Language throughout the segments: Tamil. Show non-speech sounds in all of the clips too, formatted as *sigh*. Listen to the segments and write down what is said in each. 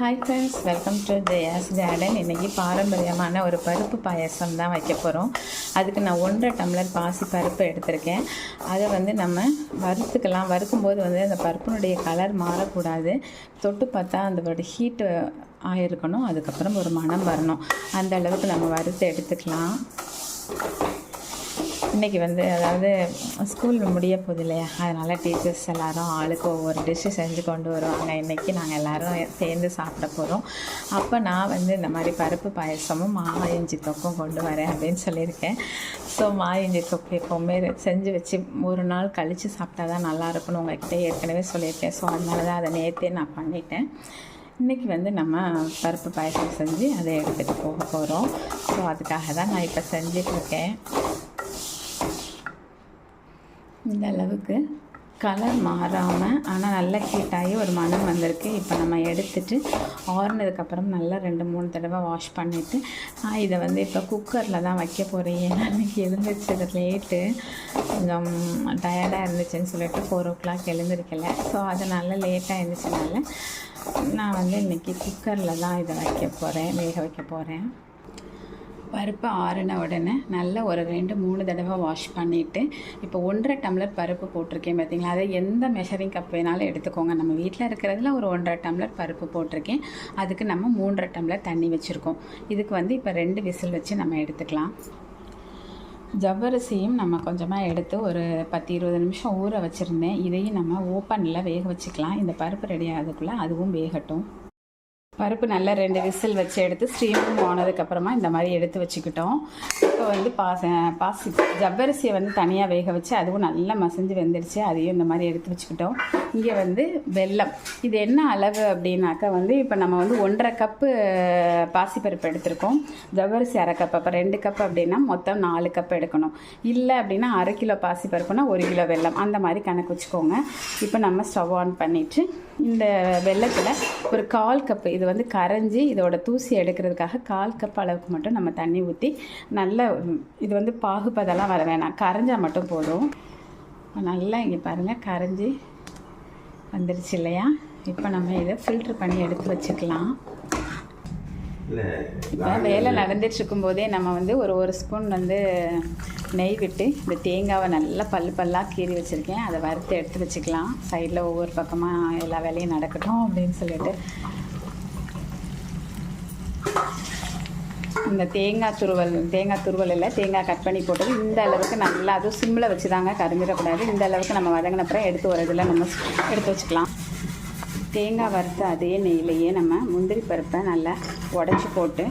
Hi friends welcome to Jaya's garden இன்றைக்கி பாரம்பரியமான ஒரு பருப்பு பாயசம் தான் வைக்க போகிறோம் அதுக்கு நான் ஒன்றரை டம்ளர் பாசி பருப்பு எடுத்திருக்கேன். அதை வந்து நம்ம வறுத்துக்கலாம். வறுக்கும்போது வந்து அந்த பருப்பினுடைய கலர் மாறக்கூடாது. தொட்டு பார்த்தா அந்த ஹீட்டு ஆயிருக்கணும். அதுக்கப்புறம் ஒரு மணம் வரணும். அந்த அளவுக்கு நம்ம வறுத்து எடுத்துக்கலாம். இன்றைக்கி வந்து அதாவது ஸ்கூல் முடிய போகுது இல்லையா? அதனால் டீச்சர்ஸ் எல்லோரும் ஆளுக்கு ஒவ்வொரு டிஷ்ஷு செஞ்சு கொண்டு வருவாங்க. இன்றைக்கி நாங்கள் எல்லோரும் சேர்ந்து சாப்பிட போகிறோம் அப்போ நான் வந்து இந்த மாதிரி பருப்பு பாயசமும் மா இஞ்சி தொக்கும் கொண்டு வரேன் அப்படின்னு சொல்லியிருக்கேன். ஸோ மா இஞ்சி தொக்கு எப்போவுமே செஞ்சு வச்சு ஒரு நாள் கழித்து சாப்பிட்டா தான் நல்லா இருக்கும்னு உங்கள்கிட்ட ஏற்கனவே சொல்லியிருக்கேன். ஸோ அதனால தான் அதை நேற்றே நான் பண்ணிட்டேன். இன்றைக்கி வந்து நம்ம பருப்பு பாயசம் செஞ்சு அதை எடுத்துகிட்டு போக போகிறோம் ஸோ அதுக்காக தான் நான் இப்போ செஞ்சிட்ருக்கேன் இந்த அளவுக்கு கலர் மாறாமல் ஆனால் நல்லா ஹீட்டாகி ஒரு மனம் வந்திருக்கு. இப்போ நம்ம எடுத்துட்டு ஆறுனதுக்கப்புறம் நல்லா ரெண்டு மூணு தடவை வாஷ் பண்ணிவிட்டு நான் இதை வந்து இப்போ குக்கரில் தான் வைக்க போகிறேன் ஏன்னா இன்றைக்கி எழுந்திரிச்சது லேட்டு கொஞ்சம் டயர்டாக இருந்துச்சுன்னு சொல்லிட்டு ஃபோர் ஓ கிளாக் எழுந்திருக்கல. ஸோ அதனால் லேட்டாக இருந்துச்சுனால நான் வந்து இன்றைக்கி குக்கரில் தான் இதை வைக்க போகிறேன் வேக வைக்க போகிறேன் பருப்பு ஆறின உடனே நல்லா ஒரு ரெண்டு மூணு தடவை வாஷ் பண்ணிவிட்டு இப்போ ஒன்றரை டம்ளர் பருப்பு போட்டிருக்கேன் பார்த்தீங்களா? அதை எந்த மெஷரிங் கப் வேணாலும் எடுத்துக்கோங்க. நம்ம வீட்டில் இருக்கிறதுல ஒரு ஒன்றரை டம்ளர் பருப்பு போட்டிருக்கேன். அதுக்கு நம்ம மூன்றரை டம்ளர் தண்ணி வச்சுருக்கோம். இதுக்கு வந்து இப்போ ரெண்டு விசில் வச்சு நம்ம எடுத்துக்கலாம். ஜவ்வரிசியும் நம்ம கொஞ்சமாக எடுத்து ஒரு பத்து இருபது நிமிஷம் ஊற வச்சுருந்தேன். இதையும் நம்ம ஓப்பனில் வேக வச்சுக்கலாம். இந்த பருப்பு ரெடி ஆகிறதுக்குள்ளே அதுவும் வேகட்டும். பருப்பு நல்லா ரெண்டு விசில் வச்சு எடுத்து ஸ்டீமும் ஆனதுக்கப்புறமா இந்த மாதிரி எடுத்து வச்சுக்கிட்டோம். இப்போ வந்து பாச பாசி ஜவ்வரிசியை வந்து தனியாக வேக வச்சு அதுவும் நல்லா மசிஞ்சு வெந்துருச்சு. அதையும் இந்த மாதிரி எடுத்து வச்சுக்கிட்டோம். இங்கே வந்து வெல்லம். இது என்ன அளவு அப்படின்னாக்கா வந்து இப்போ நம்ம வந்து ஒன்றரை கப்பு பாசிப்பருப்பு எடுத்திருக்கோம். ஜவ்வரிசி அரை கப். அப்போ ரெண்டு கப் அப்படின்னா மொத்தம் நாலு கப் எடுக்கணும். இல்லை அப்படின்னா அரை கிலோ பாசிப்பருப்புனா ஒரு கிலோ வெல்லம். அந்த மாதிரி கணக்கு வச்சுக்கோங்க. இப்போ நம்ம ஸ்டவ் ஆன் பண்ணிவிட்டு இந்த வெள்ளத்தில் ஒரு கால் கப்பு இது வந்து கரைஞ்சி இதோட தூசி எடுக்கிறதுக்காக கால் கப் அளவுக்கு மட்டும் நம்ம தண்ணி ஊற்றி நல்ல இது வந்து பாகுபதெல்லாம் வர வேணாம். கரைஞ்சால் மட்டும் போதும். நல்லா இங்கே பாருங்கள் கரைஞ்சி வந்துருச்சு இல்லையா? இப்போ நம்ம இதை ஃபில்ட்ரு பண்ணி எடுத்து வச்சுக்கலாம். இப்போ வேலை நடந்துட்டு இருக்கும்போதே நம்ம வந்து ஒரு ஒரு ஸ்பூன் வந்து நெய் விட்டு இந்த தேங்காவை நல்லா பல் பல்லாக கீறி வச்சுருக்கேன். அதை வறுத்து எடுத்து வச்சுக்கலாம். சைடில் ஒவ்வொரு பக்கமாக எல்லா வேலையும் நடக்கட்டும் அப்படின்னு சொல்லிட்டு. இந்த தேங்காய் துருவல் தேங்காய் துருவல் இல்லை தேங்காய் கட் பண்ணி போட்டது இந்த அளவுக்கு நல்லா அதுவும் சிம்மில் வச்சு தாங்க கரைஞ்சிடக்கூடாது. இந்த அளவுக்கு நம்ம வதங்கினப்புறம் எடுத்து ஒரு இதில் நம்ம எடுத்து வச்சுக்கலாம். தேங்காய் வறுத்து அதே நெய்யிலையே நம்ம முந்திரி பருப்பை நல்லா உடச்சி போட்டு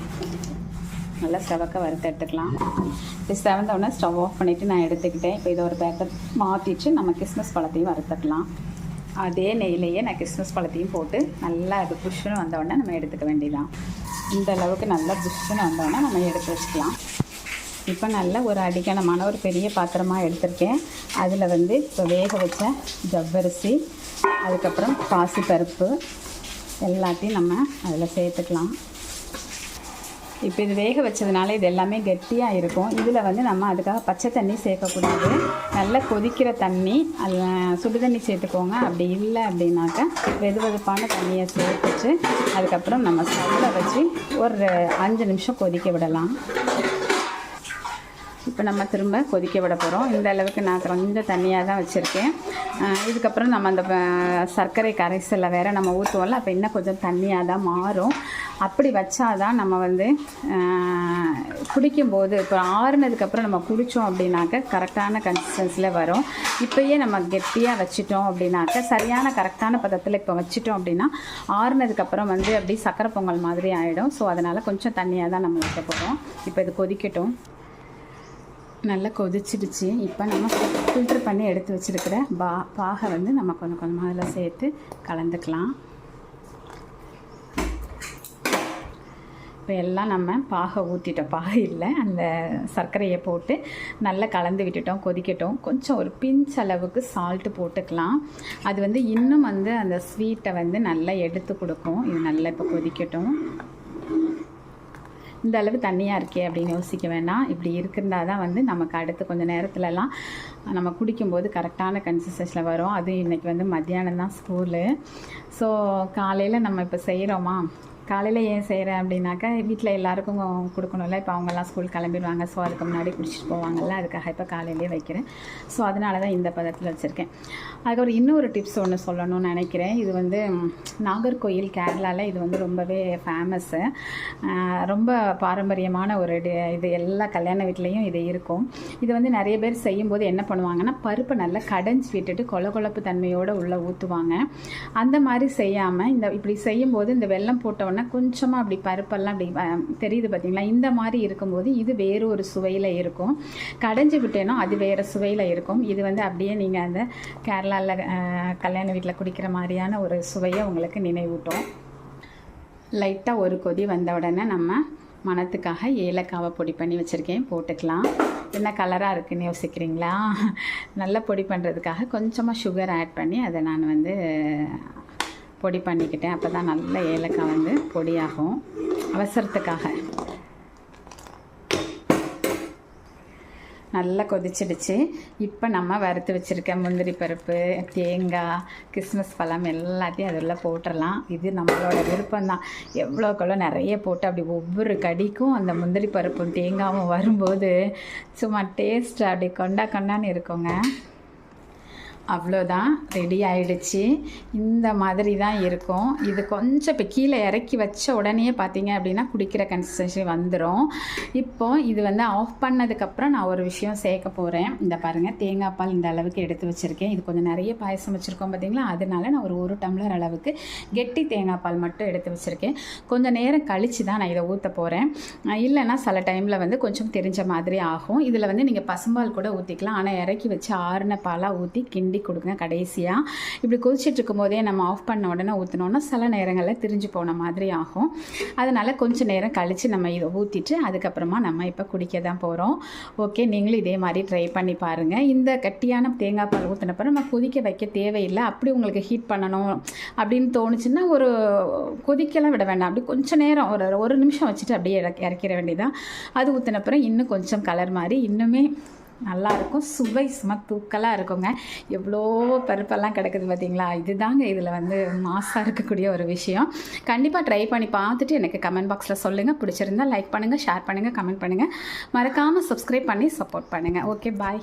நல்லா செவக்க வறுத்து எடுத்துக்கலாம். இப்போ செவந்தவுடனே ஸ்டவ் ஆஃப் பண்ணிவிட்டு நான் எடுத்துக்கிட்டேன். இப்போ இதை ஒரு பேக்கர் மாற்றிட்டு நம்ம கிறிஸ்மஸ் பழத்தையும் வறுத்துக்கலாம். அதே நெய்யிலையே நான் கிறிஸ்மஸ் பழத்தையும் போட்டு நல்லா அது புஷ்ஷுன்னு வந்தவுடனே நம்ம எடுத்துக்க வேண்டியதான் இந்த அளவுக்கு நல்லா புஷ்ஷுன்னு வந்தோடனே நம்ம எடுத்து வச்சுக்கலாம். இப்போ நல்ல ஒரு அடிக்கணமான ஒரு பெரிய பாத்திரமாக எடுத்திருக்கேன். அதில் வந்து இப்போ வேக வச்ச ஜவ்வரிசி அதுக்கப்புறம் பாசிப்பருப்பு எல்லாத்தையும் நம்ம அதில் சேர்த்துக்கலாம். இப்போ இது வேக வச்சதுனால இது எல்லாமே கெட்டியாக இருக்கும். இதில் வந்து நம்ம அதுக்காக பச்சை தண்ணி சேர்க்கக்கூடாது. நல்லா கொதிக்கிற தண்ணி அதில் சுடு தண்ணி சேர்த்துக்கோங்க. அப்படி இல்லை அப்படின்னாக்கா வெது வெதுப்பான தண்ணியை சேர்த்துச்சு அதுக்கப்புறம் நம்ம ஸ்டவ்வில் வச்சு ஒரு அஞ்சு நிமிஷம் கொதிக்க விடலாம். இப்போ நம்ம திரும்ப கொதிக்க விட போகிறோம் இந்த அளவுக்கு நான் கொஞ்சம் தண்ணியாக தான் வச்சுருக்கேன். இதுக்கப்புறம் நம்ம அந்த சர்க்கரை கரைசலில் வேறு நம்ம ஊற்றுவோம்ல அப்போ இன்னும் கொஞ்சம் தண்ணியாக தான் மாறும். அப்படி வச்சாதான் நம்ம வந்து குடிக்கும்போது இப்போ ஆறுனதுக்கப்புறம் நம்ம குடித்தோம் அப்படின்னாக்க கரெக்டான கன்சிஸ்டன்சியில் வரும். இப்போயே நம்ம கெட்டியாக வச்சிட்டோம் அப்படின்னாக்க சரியான கரெக்டான பதத்தில் இப்போ வச்சிட்டோம் அப்படின்னா ஆறுனதுக்கப்புறம் வந்து அப்படி சக்கரை பொங்கல் மாதிரி ஆகிடும் ஸோ அதனால் கொஞ்சம் தண்ணியாக தான் நம்ம வைக்க போகிறோம் இப்போ இது கொதிக்கட்டும். நல்லா கொதிச்சிடுச்சு. இப்போ நம்ம ஃபில்ட்ரு பண்ணி எடுத்து வச்சுருக்கிற பா பாகை வந்து நம்ம கொஞ்சம் கொஞ்சமாக அதில் சேர்த்து கலந்துக்கலாம். இப்போ எல்லாம் நம்ம பாகை ஊற்றிட்டோம் பாகை இல்லை. அந்த சர்க்கரையை போட்டு நல்லா கலந்து விட்டுட்டோம் கொதிக்கட்டும். கொஞ்சம் ஒரு பிஞ்ச் அளவுக்கு சால்ட்டு போட்டுக்கலாம். அது வந்து இன்னும் வந்து அந்த ஸ்வீட்டை வந்து நல்லா எடுத்து கொடுக்கும். இது நல்லா இப்போ கொதிக்கட்டும். இந்த அளவு தண்ணியாக இருக்கே அப்படின்னு யோசிக்க வேணாம் இப்படி இருக்கிறதா தான் வந்து நமக்கு அடுத்து கொஞ்சம் நேரத்துலலாம் நம்ம குடிக்கும்போது கரெக்டான கன்சிஸ்டன்ஸில் வரும். அதுவும் இன்றைக்கி வந்து மத்தியானம் தான் ஸ்கூலு ஸோ காலையில் நம்ம இப்போ செய்கிறோமா காலையில் ஏன் செய்கிறேன் அப்படின்னாக்கா வீட்டில் எல்லாருக்கும் கொடுக்கணும்ல. இப்போ அவங்கெல்லாம் ஸ்கூல் கிளம்பிடுவாங்க. ஸோ அதுக்கு முன்னாடி குடிச்சிட்டு போவாங்கல்ல. அதுக்காக இப்போ காலையிலேயே வைக்கிறேன். ஸோ அதனால தான் இந்த பதத்தில் வச்சுருக்கேன். அதுக்கப்புறம் இன்னொரு டிப்ஸ் ஒன்று சொல்லணும்னு நினைக்கிறேன். இது வந்து நாகர்கோயில் கேரளாவில் இது வந்து ரொம்பவே ஃபேமஸ்ஸு ரொம்ப பாரம்பரியமான ஒரு இது எல்லா கல்யாண வீட்லேயும் இது இருக்கும். இது வந்து நிறைய பேர் செய்யும்போது என்ன பண்ணுவாங்கன்னா பருப்பை நல்லா கடைஞ்சி விட்டுட்டு கொல கொழப்பு தன்மையோடு உள்ளே ஊற்றுவாங்க அந்த மாதிரி செய்யாமல் இந்த இப்படி செய்யும்போது இந்த வெல்லம் போட்டோன்னே கொஞ்சமாக அப்படி பருப்பெல்லாம் அப்படி தெரியுது பார்த்தீங்களா இந்த மாதிரி இருக்கும்போது இது வேறு ஒரு சுவையில் இருக்கும். கடைஞ்சி விட்டேனோ அது வேறு சுவையில் இருக்கும். இது வந்து அப்படியே நீங்கள் அந்த கேரளாவில் கல்யாண வீட்டில் குடிக்கிற மாதிரியான ஒரு சுவையை உங்களுக்கு நினைவூட்டும். லைட்டாக ஒரு கொதி வந்த உடனே நம்ம மணத்துக்காக ஏலக்காவை பொடி பண்ணி வச்சுருக்கேன். போட்டுக்கலாம். என்ன கலராக இருக்குன்னு யோசிக்கிறீங்களா? *laughs* நல்லா பொடி பண்ணுறதுக்காக கொஞ்சமாக சுகர் ஆட் பண்ணி அதை நான் வந்து பொடி பண்ணிக்கிட்டேன். அப்போ தான் நல்ல ஏலக்காய் வந்து பொடியாகும். அவசரத்துக்காக. நல்லா கொதிச்சிடுச்சு. இப்போ நம்ம வறுத்து வச்சுருக்க முந்திரி பருப்பு தேங்காய் கிறிஸ்மஸ் பழம் எல்லாத்தையும் அதில் போட்டுடலாம் இது நம்மளோட விருப்பம்தான். எவ்வளோக்கெவ்வளோ நிறைய போட்டு அப்படி ஒவ்வொரு கடிக்கும் அந்த முந்திரி பருப்பும் தேங்காயும் வரும்போது சும்மா டேஸ்ட் அப்படி கொண்டா கொண்டான்னு இருக்குங்க. அவ்வளோதான் ரெடி ஆயிடுச்சு. இந்த மாதிரி தான் இருக்கும். இது கொஞ்சம் இப்போ கீழே இறக்கி வச்ச உடனே பார்த்தீங்க அப்படின்னா குடிக்கிற கன்சிஸ்டன்சி வந்துடும் இப்போ இது வந்து ஆஃப் பண்ணதுக்கப்புறம் நான் ஒரு விஷயம் சேர்க்க போகிறேன் இந்த பாருங்கள் தேங்காய் பால் இந்த அளவுக்கு எடுத்து வச்சுருக்கேன். இது கொஞ்சம் நிறைய பாயசம் வச்சுருக்கோம் பார்த்தீங்களா? அதனால நான் ஒரு ஒரு டம்ளர் அளவுக்கு கெட்டி தேங்காய் பால் மட்டும் எடுத்து வச்சுருக்கேன். கொஞ்சம் நேரம் கழித்து தான் நான் இதை ஊற்ற போகிறேன் இல்லைன்னா சில டைமில் வந்து கொஞ்சம் தெரிஞ்ச மாதிரி ஆகும். இதில் வந்து நீங்கள் பசும்பால் கூட ஊற்றிக்கலாம் ஆனால் இறக்கி வச்சு ஆறுன பாலாக ஊற்றி கிண்டி கொடுங்க கடைசியாக இப்படி கொதிச்சுட்டு இருக்கும்போதே நம்ம ஆஃப் பண்ண உடனே ஊற்றினோன்னா சில நேரங்களில் திரிஞ்சு போன மாதிரி ஆகும். அதனால் கொஞ்சம் நேரம் கழித்து நம்ம இதை ஊற்றிட்டு அதுக்கப்புறமா நம்ம இப்போ குடிக்க தான் போகிறோம் ஓகே நீங்களும் இதே மாதிரி ட்ரை பண்ணி பாருங்கள் இந்த கட்டியான தேங்காய் பால் ஊற்றினப்போ நம்ம கொதிக்க வைக்க தேவையில்லை. அப்படி உங்களுக்கு ஹீட் பண்ணணும் அப்படின்னு தோணுச்சுன்னா ஒரு கொதிக்கலாம் விட வேண்டாம். அப்படி கொஞ்சம் நேரம் ஒரு ஒரு நிமிஷம் வச்சுட்டு அப்படியே இறக்க இறக்கிற வேண்டியதான் அது ஊற்றினப்புறம் இன்னும் கொஞ்சம் கலர் மாதிரி இன்னுமே நல்லாயிருக்கும். சுவை சும்மா தூக்கலாக இருக்குங்க. எவ்வளோ பருப்பெல்லாம் கிடக்குது பார்த்தீங்களா இதுதாங்க இதில் வந்து மாசாக இருக்கக்கூடிய ஒரு விஷயம். கண்டிப்பாக ட்ரை பண்ணி பார்த்துட்டு எனக்கு கமெண்ட் பாக்ஸில் சொல்லுங்கள் பிடிச்சிருந்தா லைக் பண்ணுங்கள் ஷேர் பண்ணுங்கள் கமெண்ட் பண்ணுங்கள் மறக்காமல் சப்ஸ்கிரைப் பண்ணி சப்போர்ட் பண்ணுங்கள் ஓகே பாய்